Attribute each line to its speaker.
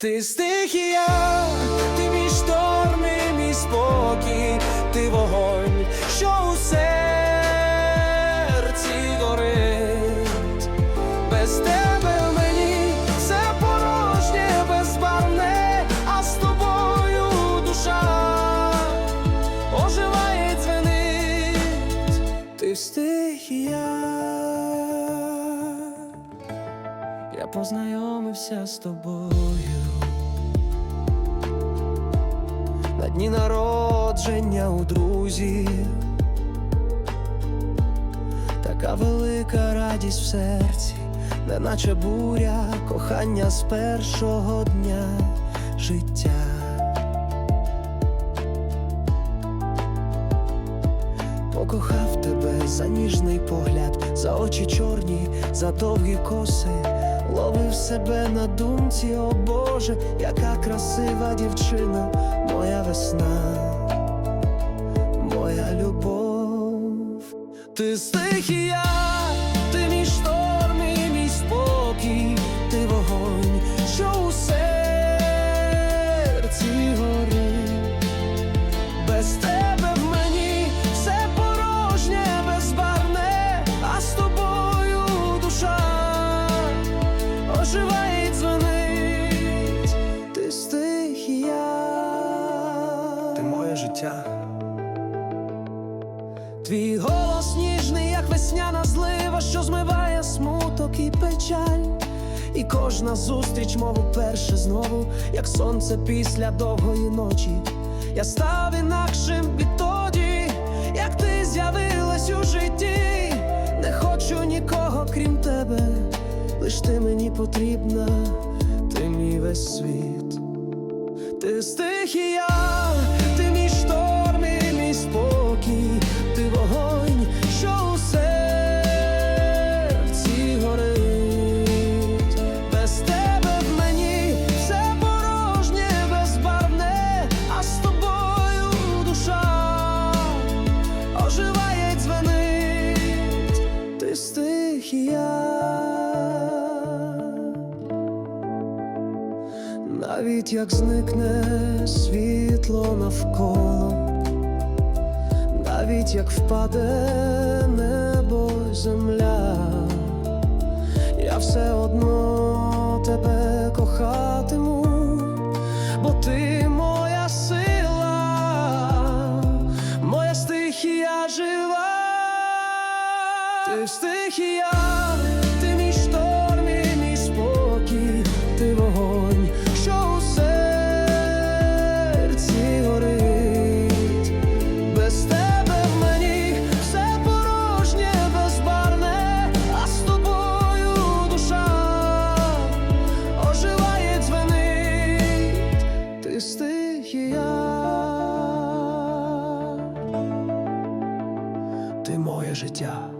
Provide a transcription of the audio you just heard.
Speaker 1: Ти стихія, ти мій шторм і мій спокій, ти вогонь, Я познайомився з тобою на дні народження у друзів. Така велика радість в серці, неначе буря, кохання з першого дня життя. Покохав тебе за ніжний погляд, за очі чорні, за довгі коси, ловив себе на думці, о Боже, яка красива дівчина, моя весна, моя любов, ти стихія, життя. Твій голос ніжний, як весняна злива, що змиває смуток і печаль. І кожна зустріч, мов уперше знову, як сонце після довгої ночі. Я став інакшим відтоді, як ти з'явилась у житті. Не хочу нікого, крім тебе, лиш ти мені потрібна, ти мій весь світ. Ти стихія, Навіть як зникне світло навколо, навіть як впаде небо земля, я все одно тебе кохатиму, бо ти моя сила, моя стихія жива, ти стихія, ти моє життя.